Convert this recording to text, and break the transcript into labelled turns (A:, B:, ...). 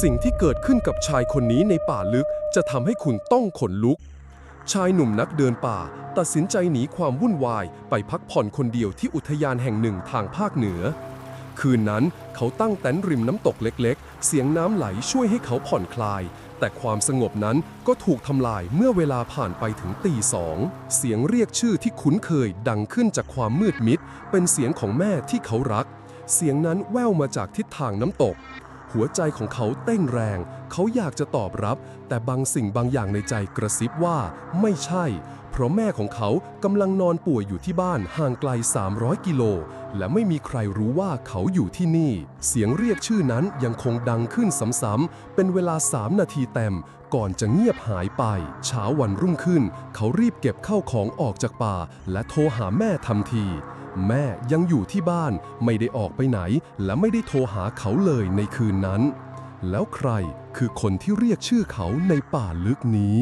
A: สิ่งที่เกิดขึ้นกับชายคนนี้ในป่าลึกจะทำให้คุณต้องขนลุก ชายหนุ่มนักเดินป่า ตัดสินใจหนีความวุ่นวาย ไปพักผ่อนคนเดียวที่อุทยานแห่งหนึ่งทางภาคเหนือ คืนนั้นเขาตั้งเต็นท์ริมน้ำตกเล็กๆ เสียงน้ำไหลช่วยให้เขาผ่อนคลาย แต่ความสงบนั้นก็ถูกทำลายเมื่อเวลาผ่านไปถึงตีสองเสียงเรียกชื่อที่คุ้นเคยดังขึ้นจากความมืดมิด เป็นเสียงของแม่ที่เขารัก เสียงนั้นแว่วมาจากทิศทางน้ำตก หัวใจของเขาเต้นแรง เขาอยากจะตอบรับ แต่บางสิ่งบางอย่างในใจกระซิบว่าไม่ใช่ เพราะแม่ของเขากำลังนอนป่วยอยู่ที่บ้านห่างไกล 300 กิโล และไม่มีใครรู้ว่าเขาอยู่ที่นี่ เสียงเรียกชื่อนั้นยังคงดังขึ้นซ้ำๆเป็นเวลา 3 นาทีเต็ม ก่อนจะเงียบหายไป เช้าวันรุ่งขึ้น เขารีบเก็บเข้าของออกจากป่า และโทรหาแม่ทันที แม่ยังอยู่ที่บ้านไม่ได้ออกไปไหน และไม่ได้โทรหาเขาเลยในคืนนั้น แล้วใครคือคนที่เรียกชื่อเขาในป่าลึกนี้